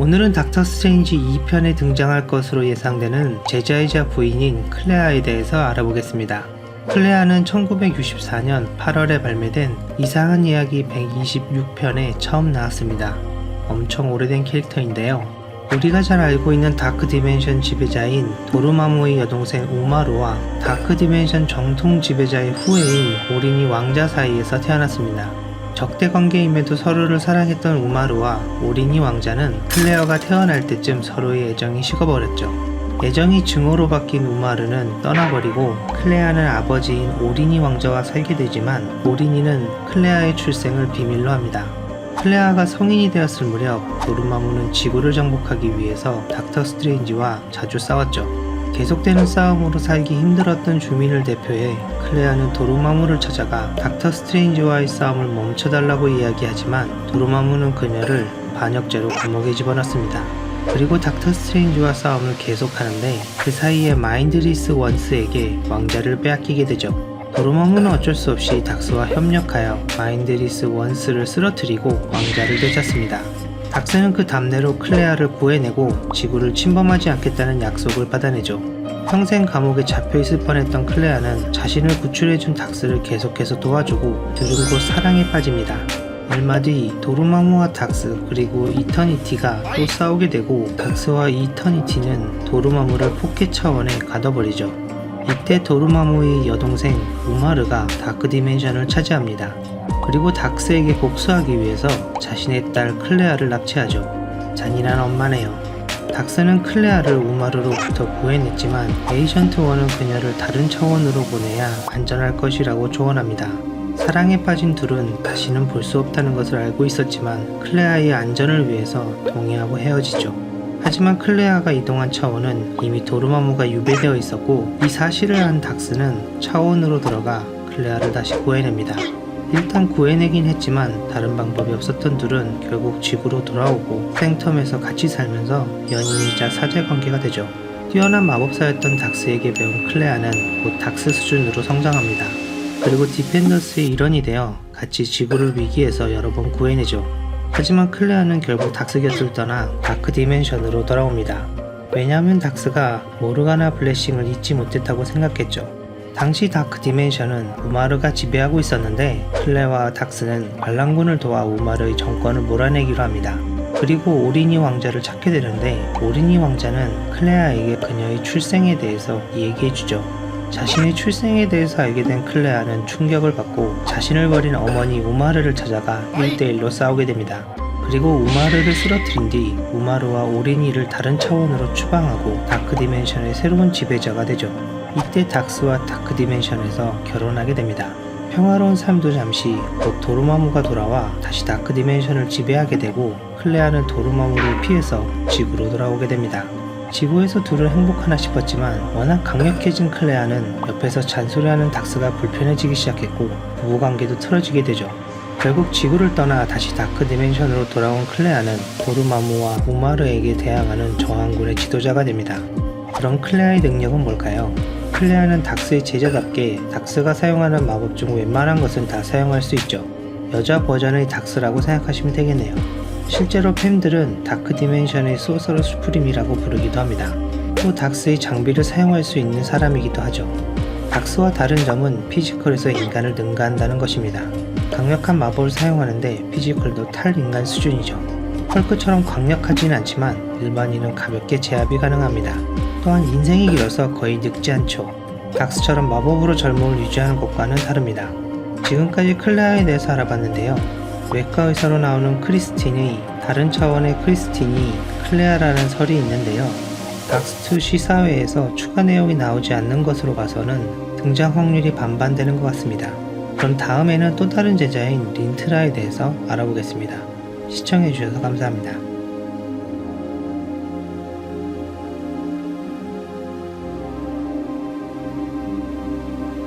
오늘은 닥터 스트레인지 2편에 등장할 것으로 예상되는 제자이자 부인인 클레아에 대해서 알아보겠습니다. 클레아는 1964년 8월에 발매된 이상한 이야기 126편에 처음 나왔습니다. 엄청 오래된 캐릭터인데요. 우리가 잘 알고 있는 다크 디멘션 지배자인 도르마무의 여동생 우마루와 다크 디멘션 정통 지배자의 후예인 오리니 왕자 사이에서 태어났습니다. 적대 관계임에도 서로를 사랑했던 우마루와 오리니 왕자는 클레어가 태어날 때쯤 서로의 애정이 식어버렸죠. 애정이 증오로 바뀐 우마르는 떠나버리고 클레아는 아버지인 오리니 왕자와 살게 되지만 오리니는 클레아의 출생을 비밀로 합니다. 클레아가 성인이 되었을 무렵 도르마무는 지구를 정복하기 위해서 닥터 스트레인지와 자주 싸웠죠. 계속되는 싸움으로 살기 힘들었던 주민을 대표해 클레아는 도르마무를 찾아가 닥터 스트레인지와의 싸움을 멈춰달라고 이야기하지만 도르마무는 그녀를 반역죄로 감옥에 집어넣습니다. 그리고 닥터 스트레인지와 싸움을 계속하는데 그 사이에 마인드리스 원스에게 왕자를 빼앗기게 되죠. 도르마무는 어쩔 수 없이 닥스와 협력하여 마인드리스 원스를 쓰러뜨리고 왕자를 되찾습니다. 닥스는 그 답례로 클레아를 구해내고 지구를 침범하지 않겠다는 약속을 받아내죠. 평생 감옥에 잡혀있을 뻔했던 클레아는 자신을 구출해준 닥스를 계속해서 도와주고 곧 사랑에 빠집니다. 얼마 뒤 도르마무와 닥스 그리고 이터니티가 또 싸우게 되고 닥스와 이터니티는 도르마무를 포켓 차원에 가둬버리죠. 이때 도르마무의 여동생 우마르가 다크 디멘션을 차지합니다. 그리고 닥스에게 복수하기 위해서 자신의 딸 클레아를 납치하죠. 잔인한 엄마네요. 닥스는 클레아를 우마르로부터 구해냈지만 에이전트 원은 그녀를 다른 차원으로 보내야 안전할 것이라고 조언합니다. 사랑에 빠진 둘은 다시는 볼 수 없다는 것을 알고 있었지만 클레아의 안전을 위해서 동의하고 헤어지죠. 하지만 클레아가 이동한 차원은 이미 도르마무가 유배되어 있었고 이 사실을 안 닥스는 차원으로 들어가 클레아를 다시 구해냅니다. 일단 구해내긴 했지만 다른 방법이 없었던 둘은 결국 지구로 돌아오고 생텀에서 같이 살면서 연인이자 사제 관계가 되죠. 뛰어난 마법사였던 닥스에게 배운 클레아는 곧 닥스 수준으로 성장합니다. 그리고 디펜더스의 일원이 되어 같이 지구를 위기에서 여러 번 구해내죠. 하지만 클레아는 결국 닥스 곁을 떠나 다크 디멘션으로 돌아옵니다. 왜냐하면 닥스가 모르가나 블레싱을 잊지 못했다고 생각했죠. 당시 다크 디멘션은 우마르가 지배하고 있었는데 클레와 닥스는 반란군을 도와 우마르의 정권을 몰아내기로 합니다. 그리고 오리니 왕자를 찾게 되는데 오리니 왕자는 클레아에게 그녀의 출생에 대해서 얘기해주죠. 자신의 출생에 대해서 알게 된 클레아는 충격을 받고 자신을 버린 어머니 우마르를 찾아가 1대1로 싸우게 됩니다. 그리고 우마르를 쓰러뜨린 뒤 우마르와 오리니를 다른 차원으로 추방하고 다크 디멘션의 새로운 지배자가 되죠. 이때 닥스와 다크 디멘션에서 결혼하게 됩니다. 평화로운 삶도 잠시 곧 도르마무가 돌아와 다시 다크 디멘션을 지배하게 되고 클레아는 도르마무를 피해서 지구로 돌아오게 됩니다. 지구에서 둘은 행복하나 싶었지만 워낙 강력해진 클레아는 옆에서 잔소리하는 닥스가 불편해지기 시작했고 부부관계도 틀어지게 되죠. 결국 지구를 떠나 다시 다크 디멘션으로 돌아온 클레아는 도르마무와 우마르에게 대항하는 저항군의 지도자가 됩니다. 그럼 클레아의 능력은 뭘까요? 클레아는 닥스의 제자답게 닥스가 사용하는 마법 중 웬만한 것은 다 사용할 수 있죠. 여자 버전의 닥스라고 생각하시면 되겠네요. 실제로 팬들은 다크 디멘션의 소서러 수프림이라고 부르기도 합니다. 또 닥스의 장비를 사용할 수 있는 사람이기도 하죠. 닥스와 다른 점은 피지컬에서 인간을 능가한다는 것입니다. 강력한 마법을 사용하는데 피지컬도 탈인간 수준이죠. 헐크처럼 강력하지는 않지만 일반인은 가볍게 제압이 가능합니다. 또한 인생이 길어서 거의 늙지 않죠. 닥스처럼 마법으로 젊음을 유지하는 것과는 다릅니다. 지금까지 클레아에 대해서 알아봤는데요. 외과 의사로 나오는 크리스틴의 다른 차원의 크리스틴이 클레아라는 설이 있는데요. 닥스2 시사회에서 추가 내용이 나오지 않는 것으로 봐서는 등장 확률이 반반되는 것 같습니다. 그럼 다음에는 또 다른 제자인 린트라에 대해서 알아보겠습니다. 시청해주셔서 감사합니다.